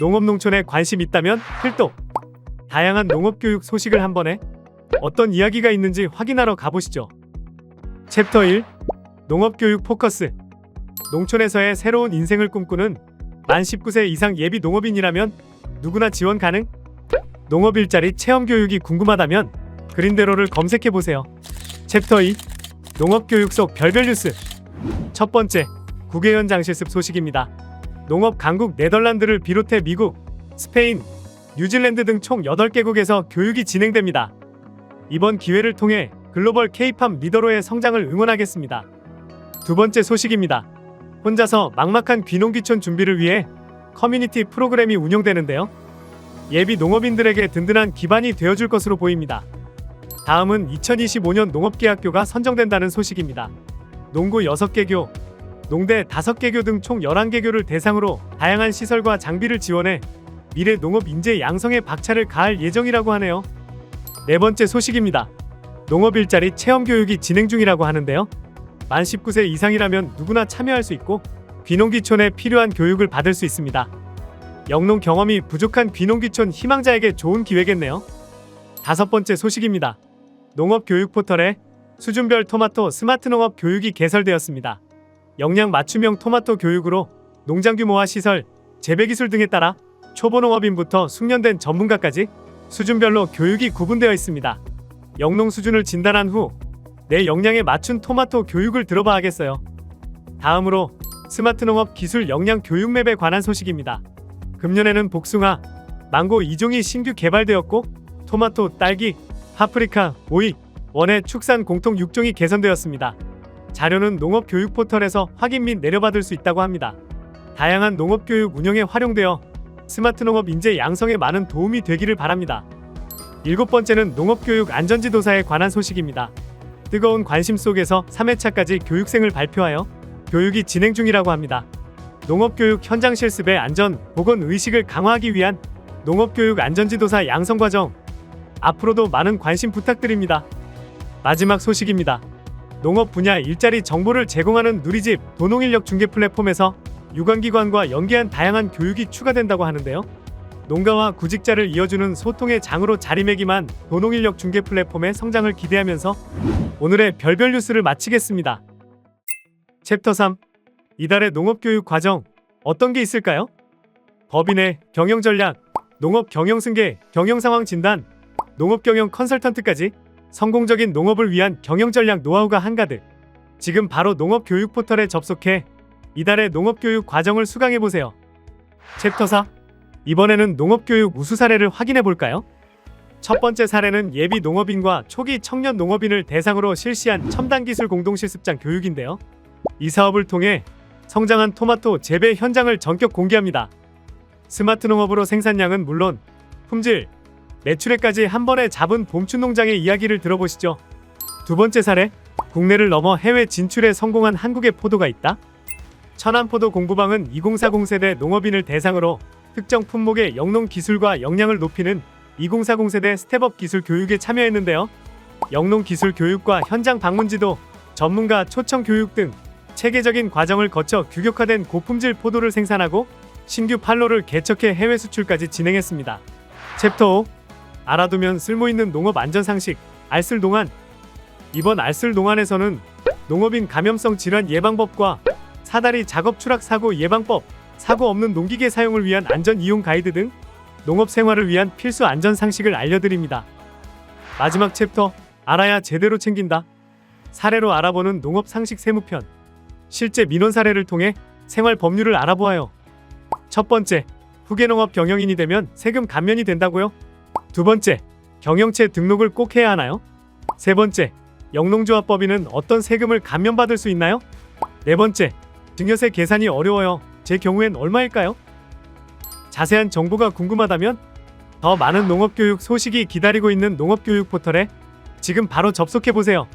농업 농촌에 관심 있다면 필독. 다양한 농업 교육 소식을 한 번에 어떤 이야기가 있는지 확인하러 가보시죠. 챕터 1 농업 교육 포커스 농촌에서의 새로운 인생을 꿈꾸는 만 19세 이상 예비 농업인이라면 누구나 지원 가능? 농업 일자리 체험 교육이 궁금하다면 그린대로를 검색해 보세요. 챕터 2 농업 교육 속 별별 뉴스 첫 번째 국외 현 장 실습 소식입니다. 농업 강국 네덜란드를 비롯해 미국, 스페인, 뉴질랜드 등 총 8개국에서 교육이 진행됩니다. 이번 기회를 통해 글로벌 K-팝 리더로의 성장을 응원하겠습니다. 두 번째 소식입니다. 혼자서 막막한 귀농귀촌 준비를 위해 커뮤니티 프로그램이 운영되는데요. 예비 농업인들에게 든든한 기반이 되어줄 것으로 보입니다. 다음은 2025년 농업계학교가 선정된다는 소식입니다. 농구 6개 교, 농대 5개 교 등 총 11개 교를 대상으로 다양한 시설과 장비를 지원해 미래 농업 인재 양성에 박차를 가할 예정이라고 하네요. 네 번째 소식입니다. 농업 일자리 체험 교육이 진행 중이라고 하는데요. 만 19세 이상이라면 누구나 참여할 수 있고 귀농귀촌에 필요한 교육을 받을 수 있습니다. 영농 경험이 부족한 귀농귀촌 희망자에게 좋은 기회겠네요. 다섯 번째 소식입니다. 농업 교육 포털에 수준별 토마토 스마트 농업 교육이 개설되었습니다. 영양 맞춤형 토마토 교육으로 농장 규모와 시설, 재배 기술 등에 따라 초보 농업인부터 숙련된 전문가까지 수준별로 교육이 구분되어 있습니다. 영농 수준을 진단한 후 내 역량에 맞춘 토마토 교육을 들어봐야겠어요. 다음으로 스마트 농업 기술 역량 교육 맵에 관한 소식입니다. 금년에는 복숭아, 망고 2종이 신규 개발되었고 토마토, 딸기, 파프리카, 오이, 원의 축산 공통 6종이 개선되었습니다. 자료는 농업 교육 포털에서 확인 및 내려받을 수 있다고 합니다. 다양한 농업 교육 운영에 활용되어 스마트 농업 인재 양성에 많은 도움이 되기를 바랍니다. 일곱 번째는 농업 교육 안전지도사에 관한 소식입니다. 뜨거운 관심 속에서 3회차까지 교육생을 발표하여 교육이 진행 중이라고 합니다. 농업교육 현장 실습의 안전, 보건 의식을 강화하기 위한 농업교육 안전지도사 양성 과정 앞으로도 많은 관심 부탁드립니다. 마지막 소식입니다. 농업 분야 일자리 정보를 제공하는 누리집 도농인력 중개 플랫폼에서 유관기관과 연계한 다양한 교육이 추가된다고 하는데요. 농가와 구직자를 이어주는 소통의 장으로 자리매김한 도농인력 중개 플랫폼의 성장을 기대하면서 오늘의 별별 뉴스를 마치겠습니다. 챕터 3 이달의 농업교육 과정 어떤 게 있을까요? 법인의 경영 전략, 농업 경영 승계, 경영 상황 진단, 농업 경영 컨설턴트까지 성공적인 농업을 위한 경영 전략 노하우가 한가득. 지금 바로 농업 교육 포털에 접속해 이달의 농업 교육 과정을 수강해 보세요. 챕터 4 이번에는 농업 교육 우수 사례를 확인해 볼까요? 첫 번째 사례는 예비 농업인과 초기 청년 농업인을 대상으로 실시한 첨단 기술 공동 실습장 교육인데요. 이 사업을 통해 성장한 토마토 재배 현장을 전격 공개합니다. 스마트 농업으로 생산량은 물론 품질, 매출액까지 한 번에 잡은 봄춘 농장의 이야기를 들어보시죠. 두 번째 사례, 국내를 넘어 해외 진출에 성공한 한국의 포도가 있다. 천안포도 공부방은 2040 세대 농업인을 대상으로 특정 품목의 영농 기술과 역량을 높이는 2040 세대 스텝업 기술 교육에 참여했는데요. 영농 기술 교육과 현장 방문 지도, 전문가 초청 교육 등 체계적인 과정을 거쳐 규격화된 고품질 포도를 생산하고 신규 판로를 개척해 해외 수출까지 진행했습니다. 챕터 5 알아두면 쓸모있는 농업 안전 상식 알쓸 농안 이번 알쓸 농안에서는 농업인 감염성 질환 예방법과 사다리 작업 추락 사고 예방법, 사고 없는 농기계 사용을 위한 안전 이용 가이드 등 농업 생활을 위한 필수 안전 상식을 알려드립니다. 마지막 챕터 알아야 제대로 챙긴다. 사례로 알아보는 농업 상식 세무편. 실제 민원 사례를 통해 생활 법률을 알아보아요. 첫 번째, 후계농업 경영인이 되면 세금 감면이 된다고요? 두 번째, 경영체 등록을 꼭 해야 하나요? 세 번째, 영농조합법인은 어떤 세금을 감면받을 수 있나요? 네 번째, 증여세 계산이 어려워요. 제 경우엔 얼마일까요? 자세한 정보가 궁금하다면 더 많은 농업교육 소식이 기다리고 있는 농업교육 포털에 지금 바로 접속해 보세요.